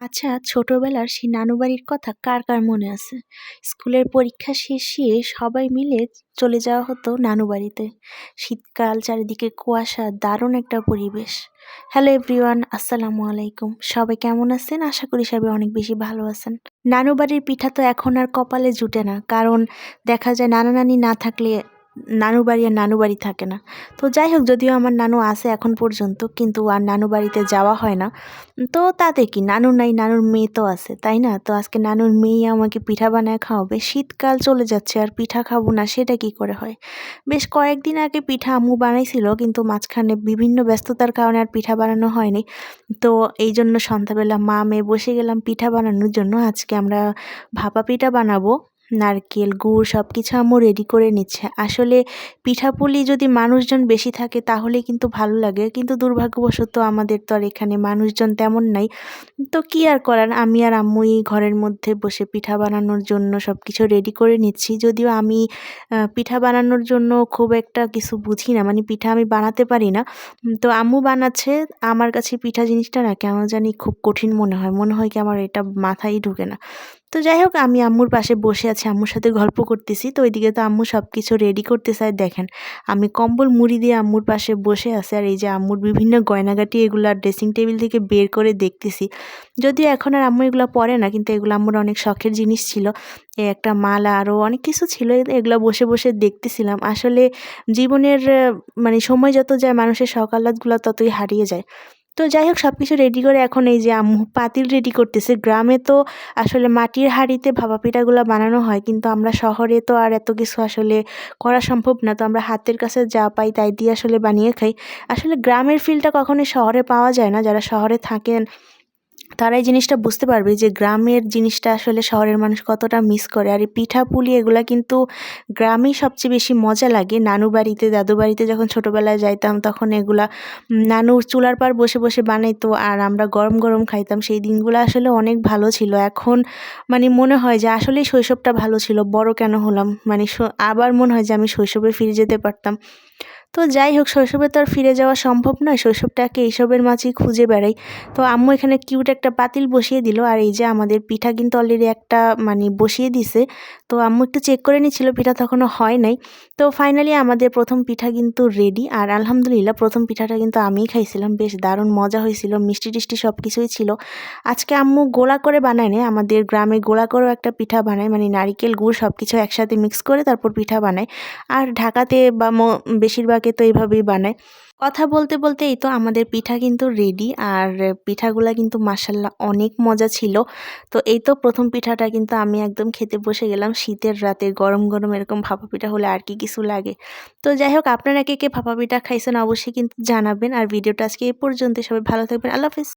আচ্ছা ছোটবেলার সেই নানু বাড়ির কথা কার কার মনে আছে? স্কুলের পরীক্ষা শেষে সবাই মিলে চলে যাওয়া হতো নানু বাড়িতে শীতকাল, চারিদিকে কুয়াশা, দারুণ একটা পরিবেশ। হ্যালো এভরিওয়ান আসসালামু আলাইকুম। সবাই কেমন আছেন? আশা করি সবাই অনেক বেশি ভালো আছেন। নানু বাড়ির পিঠা তো এখন আর কপালে জুটে না, কারণ দেখা যায় নানা নানি না থাকলে নানু বাড়ি আর নানু বাড়ি থাকে না। তো যাই হোক, যদিও আমার নানু আসে এখন পর্যন্ত, কিন্তু আর নানু বাড়িতে যাওয়া হয় না। তো তাতে কি, নানু নাই, নানুর মেয়ে তো আছে, তাই না? তো আজকে নানুর মেয়ে আমাকে পিঠা বানায় খাওয়াবে। শীতকাল চলে যাচ্ছে, আর পিঠা খাব না, সেটা কি করে হয়? বেশ কয়েকদিন আগে পিঠা আম্মু বানাইছিল, কিন্তু মাঝখানে বিভিন্ন ব্যস্ততার কারণে আর পিঠা বানানো হয়নি। তো এই জন্য সন্ধ্যাবেলা মা মেয়ে বসে গেলাম পিঠা বানানোর জন্য। আজকে আমরা ভাপা পিঠা বানাবো। নারকেল, গুড় সব কিছু আম্মু রেডি করে নিচ্ছে। আসলে পিঠাপুলি যদি মানুষজন বেশি থাকে তাহলে কিন্তু ভালো লাগে, কিন্তু দুর্ভাগ্যবশত আমাদের তো আর এখানে মানুষজন তেমন নাই। তো কি আর করার? আমি আর আম্মুই ঘরের মধ্যে বসে পিঠা বানানোর জন্য সব কিছু রেডি করে নিচ্ছি। যদিও আমি পিঠা বানানোর জন্য খুব একটা কিছু বুঝি না মানে পিঠা আমি বানাতে পারি না। তো আম্মু বানাচ্ছে, আমার কাছে পিঠা জিনিসটা না কেন জানি খুব কঠিন মনে হয়। মনে হয় কি আমার এটা মাথায় ঢুকে না। তো যাই হোক, আমি আম্মুর পাশে বসে আছি, আম্মুর সাথে গল্প করতেছি। তো ওইদিকে তো আম্মু সব কিছু রেডি করতে চায় দেখেন, আমি কম্বল মুড়ি দিয়ে আম্মুর পাশে বসে আছি আর এই যে আম্মুর বিভিন্ন গয়নাগাটি, এগুলো আর ড্রেসিং টেবিল থেকে বের করে দেখতেছি। যদিও এখন আর আম্মু এগুলো পরে না, কিন্তু এগুলো আম্মুর অনেক শখের জিনিস ছিল। একটা মালা আরও অনেক কিছু ছিল এগুলো বসে বসে দেখতেছিলাম। আসলে জীবনের মানে সময় যত যায়, মানুষের সকালাতগুলো ততই হারিয়ে যায়। তো যাই হোক সব কিছু রেডি করে এখন এই যে আম্মু পাতিল রেডি করতেছে। গ্রামে তো আসলে মাটির হাঁড়িতে ভাপা পিঠাগুলো বানানো হয়, কিন্তু আমরা শহরে তো আর এত কিছু আসলে করা সম্ভব না। তো আমরা হাতের কাছে যা পাই তাই দিয়ে আসলে বানিয়ে খাই। আসলে গ্রামের ফিলটা কখনোই শহরে পাওয়া যায় না। যারা শহরে থাকেন তারা এই জিনিসটা বুঝতে পারবে যে গ্রামের জিনিসটা আসলে শহরের মানুষ কতটা মিস করে। আর এই পিঠা পুলি এগুলা কিন্তু গ্রামেই সবচেয়ে বেশি মজা লাগে। নানু বাড়িতে, দাদু বাড়িতে যখন ছোটোবেলায় যাইতাম তখন এগুলা নানুর চুলার পার বসে বসে বানাইতো আর আমরা গরম গরম খাইতাম। সেই দিনগুলো আসলে অনেক ভালো ছিল। এখন মানে মনে হয় যে আসলেই শৈশবটা ভালো ছিল। বড় কেন হলাম? মানে আবার মনে হয় যে আমি শৈশবে ফিরে যেতে পারতাম। তো যাই হোক, শৈশবে তো আর ফিরে যাওয়া সম্ভব নয়। শৈশবটাকে এইসবের মাঝেই খুঁজে বেড়াই। তো আম্মু এখানে কিউট একটা পাতিল বসিয়ে দিল। আর এই যে আমাদের পিঠা কিন্তু অলরেডি একটা মানে বসিয়ে দিছে। তো আম্মু একটু চেক করে নিচ্ছিল, পিঠা তখনও হয় নাই। তো ফাইনালি আমাদের প্রথম পিঠা কিন্তু রেডি আর আলহামদুলিল্লাহ প্রথম পিঠাটা কিন্তু আমিই খাইছিলাম। বেশ দারুণ মজা হয়েছিল, মিষ্টি টিষ্টি সব কিছুই ছিল। আজকে আম্মু গোলা করে বানায় নেয় আমাদের গ্রামে গোলা করেও একটা পিঠা বানায়। মানে নারিকেল, গুড় সব কিছু একসাথে মিক্স করে তারপর পিঠা বানায়। আর ঢাকাতে বা বেশিরভাগ থাকে তো এইভাবেই বানায়। কথা বলতে বলতে এই তো আমাদের পিঠা কিন্তু রেডি আর পিঠাগুলা কিন্তু মাসাল্লাহ অনেক মজা ছিল। তো এই তো প্রথম পিঠাটা কিন্তু আমি একদম খেতে বসে গেলাম। শীতের রাতে গরম গরম এরকম ভাপা পিঠা হলে আর কি কিছু লাগে। তো যাই হোক, আপনারা কে কে ভাপা পিঠা খাইছেন অবশ্যই কিন্তু জানাবেন। আর ভিডিওটা আজকে এই পর্যন্ত সবাই ভালো থাকবেন। আল্লাহ হাফিজ।